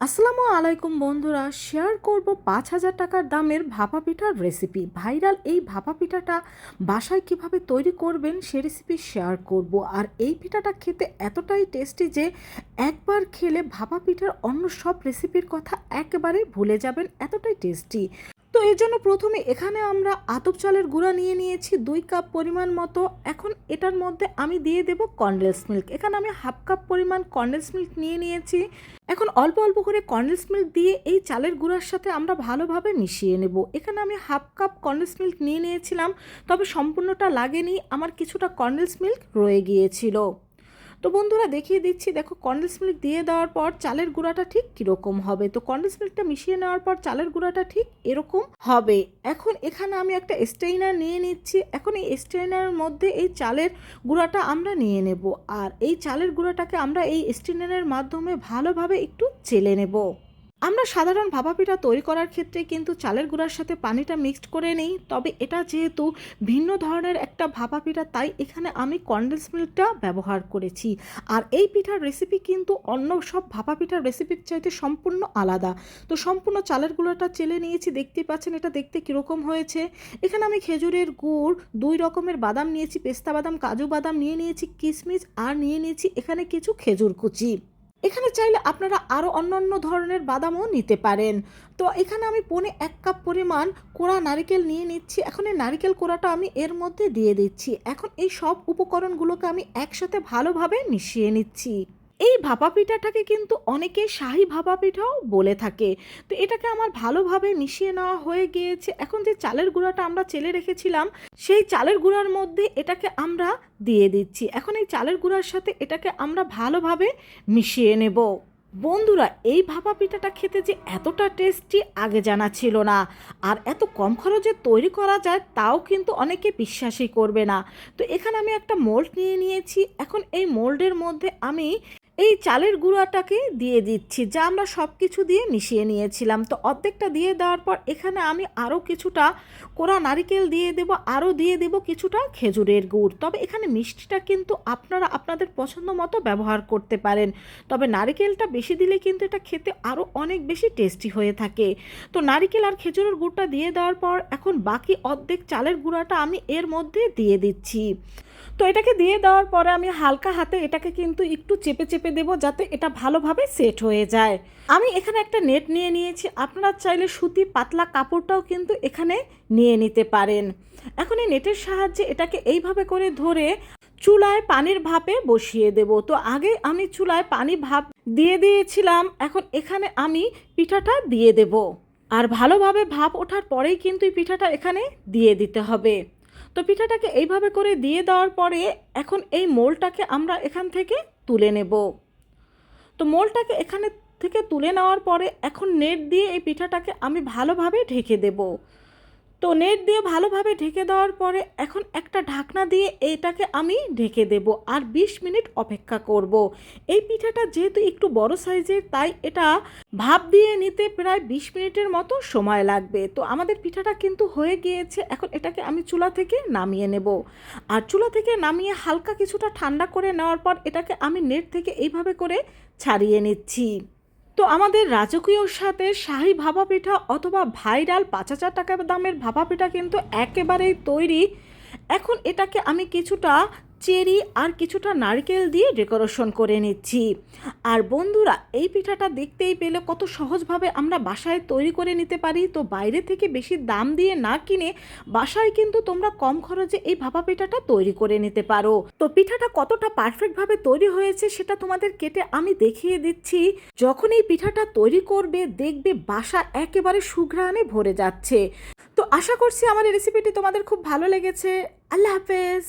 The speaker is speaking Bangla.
আসসালামু আলাইকুম বন্ধুরা শেয়ার করব পাঁচ হাজার টাকার দামের ভাপা পিঠার রেসিপি ভাইরাল এই ভাপা পিঠাটা বাসায় কীভাবে তৈরি করবেন সে রেসিপি শেয়ার করব। আর এই পিঠাটা খেতে এতটাই টেস্টি যে একবার খেলে ভাপা পিঠার অন্য সব রেসিপির কথা একেবারে ভুলে যাবেন, এতটাই টেস্টি এই জন্য প্রথমে এখানে আমরা আতপ চালের গুঁড়া নিয়ে নিয়েছি দুই কাপ পরিমাণ মতো। এখন এটার মধ্যে আমি দিয়ে দেব কন্ডেন্স মিল্ক এখানে আমি হাফ কাপ পরিমাণ কন্ডেন্স মিল্ক নিয়ে নিয়েছি। এখন অল্প অল্প করে কন্ডেন্স মিল্ক দিয়ে এই চালের গুঁড়ার সাথে আমরা ভালোভাবে মিশিয়ে নেব। এখানে আমি হাফ কাপ কন্ডেন্স মিল্ক নিয়ে নিয়েছিলাম, তবে সম্পূর্ণটা লাগেনি। আমার কিছুটা কন্ডেন্স মিল্ক রয়ে গিয়েছিল। তো বন্ধুরা দেখিয়ে দিচ্ছি, দেখো কন্ডেন্স মিল্ক দিয়ে দেওয়ার পর চালের গুঁড়াটা ঠিক কীরকম হবে? তো কন্ডেন্স মিল্কটা মিশিয়ে নেওয়ার পর চালের গুঁড়াটা ঠিক এরকম হবে। এখন এখানে আমি একটা স্টেইনার নিয়ে নিচ্ছি। এখন এই স্ট্রেইনারের মধ্যে এই চালের গুঁড়াটা আমরা নিয়ে নেব। আর এই চালের গুঁড়াটাকে আমরা এই স্টেইনারের মাধ্যমে ভালোভাবে একটু চেলে নেব। আমরা সাধারণ ভাপা পিঠা তৈরি করার ক্ষেত্রে কিন্তু চালের গুঁড়ার সাথে পানিটা মিক্সড করে নিই, তবে এটা যেহেতু ভিন্ন ধরনের একটা ভাপা পিঠা তাই এখানে আমি কন্ডেন্স মিল্কটা ব্যবহার করেছি। আর এই পিঠার রেসিপি কিন্তু অন্য সব ভাপা পিঠার রেসিপির চাইতে সম্পূর্ণ আলাদা। তো সম্পূর্ণ চালের গুঁড়োটা চেলে নিয়েছি দেখতেই পাচ্ছেন এটা দেখতে কীরকম হয়েছে। এখানে আমি খেজুরের গুড়, দুই রকমের বাদাম নিয়েছি, পেস্তা বাদাম, কাজু বাদাম নিয়ে নিয়েছি কিশমিশ আর নিয়ে নিয়েছি এখানে কিছু খেজুর কুচি। এখানে চাইলে আপনারা আরও অন্যান্য ধরনের বাদামও নিতে পারেন। তো এখানে আমি পনে এক কাপ পরিমাণ কোড়া নারিকেল নিয়ে নিচ্ছি। এখন এই নারিকেল কোড়াটা আমি এর মধ্যে দিয়ে দিচ্ছি। এখন এই সব উপকরণগুলোকে আমি একসাথে ভালোভাবে মিশিয়ে নিচ্ছি। এই ভাপা পিঠাটাকে কিন্তু অনেকে শাহি ভাপা পিঠাও বলে থাকে। তো এটাকে আমার ভালোভাবে মিশিয়ে নেওয়া হয়ে গিয়েছে। এখন যে চালের গুঁড়াটা আমরা চেলে রেখেছিলাম, সেই চালের গুঁড়ার মধ্যে এটাকে আমরা দিয়ে দিচ্ছি। এখন এই চালের গুঁড়ার সাথে এটাকে আমরা ভালোভাবে মিশিয়ে নেব। বন্ধুরা, এই ভাপা পিঠাটা খেতে যে এতটা টেস্টি আগে জানা ছিল না। আর এত কম খরচে তৈরি করা যায়, তাও কিন্তু অনেকে বিশ্বাসই করবে না। তো এখানে আমি একটা মোল্ড নিয়ে নিয়েছি। এখন এই মোল্ডের মধ্যে আমি এই চালের গুঁড়াটাকে দিয়ে দিচ্ছি, যা আমরা সব কিছু দিয়ে মিশিয়ে নিয়েছিলাম। তো অর্ধেকটা দিয়ে দেওয়ার পর এখানে আমি আরও কিছুটা কোরা নারিকেল দিয়ে দেব, আরও দিয়ে দেব কিছুটা খেজুরের গুড়। তবে এখানে মিষ্টিটা কিন্তু আপনারা আপনাদের পছন্দ মতো ব্যবহার করতে পারেন। তবে নারিকেলটা বেশি দিলে কিন্তু এটা খেতে আরও অনেক বেশি টেস্টি হয়ে থাকে। তো নারিকেল আর খেজুরের গুড়টা দিয়ে দেওয়ার পর এখন বাকি অর্ধেক চালের গুঁড়াটা আমি এর মধ্যে দিয়ে দিচ্ছি। তো এটাকে দিয়ে দেওয়ার পরে আমি হালকা হাতে এটাকে কিন্তু একটু চেপে চেপে দেবো যাতে এটা ভালোভাবে সেট হয়ে যায়। আমি এখানে একটা নেট নিয়ে নিয়েছি। আপনারা চাইলে সুতি পাতলা কাপড়টাও কিন্তু এখানে নিয়ে নিতে পারেন। এখন এই নেটের সাহায্যে এটাকে এইভাবে করে ধরে চুলায় পানির ভাপে বসিয়ে দেব। তো আগে আমি চুলায় পানি ভাপ দিয়ে দিয়েছিলাম। এখন এখানে আমি পিঠাটা দিয়ে দেব। আর ভালোভাবে ভাপ ওঠার পরেই কিন্তু এই পিঠাটা এখানে দিয়ে দিতে হবে। তো পিঠাটাকে এইভাবে করে দিয়ে দেওয়ার পরে এখন এই মোলটাকে আমরা এখান থেকে তুলে নেব। তো মোলটাকে এখানে থেকে তুলে নেওয়ার পরে এখন নেট দিয়ে এই পিঠাটাকে আমি ভালোভাবে ঢেকে দেব। তো নেট দিয়ে ভালোভাবে ঢেকে দেওয়ার পরে এখন একটা ঢাকনা দিয়ে এটাকে আমি ঢেকে দেব আর ২০ মিনিট অপেক্ষা করব। এই পিঠাটা যেহেতু একটু বড় সাইজের, তাই এটা ভাপ দিয়ে নিতে প্রায় ২০ মিনিটের মতো সময় লাগবে। তো আমাদের পিঠাটা কিন্তু হয়ে গিয়েছে, এখন এটাকে আমি চুলা থেকে নামিয়ে নেব। আর চুলা থেকে নামিয়ে হালকা কিছুটা ঠান্ডা করে নেওয়ার পর এটাকে আমি নেট থেকে এইভাবে করে ছাড়িয়ে নিচ্ছি। তো আমাদের রাজকীয় সাথে শাহি ভাপা পিঠা অথবা ভাইরাল পাঁচ হাজার টাকা দামের ভাপা পিঠা কিন্তু একেবারেই তৈরি। এখন এটাকে আমি কিছুটা চেরি আর কিছুটা নারকেল দিয়ে ডেকোরেশন করে নিচ্ছি। আর বন্ধুরা, এই পিঠাটা দেখতেই পেলে কত সহজভাবে আমরা বাসায় তৈরি করে নিতে পারি। তো বাইরে থেকে বেশি দাম দিয়ে না কিনে বাসায় কিন্তু তোমরা কম খরচে এই ভাপা পিঠাটা তৈরি করে নিতে পারো। তো পিঠাটা কতটা পারফেক্টভাবে তৈরি হয়েছে সেটা তোমাদের কেটে আমি দেখিয়ে দিচ্ছি। যখন এই পিঠাটা তৈরি করবে, দেখবে বাসা একেবারে সুঘ্রাণে ভরে যাচ্ছে। তো আশা করছি আমার রেসিপিটি তোমাদের খুব ভালো লেগেছে। আল্লাহ হাফেজ।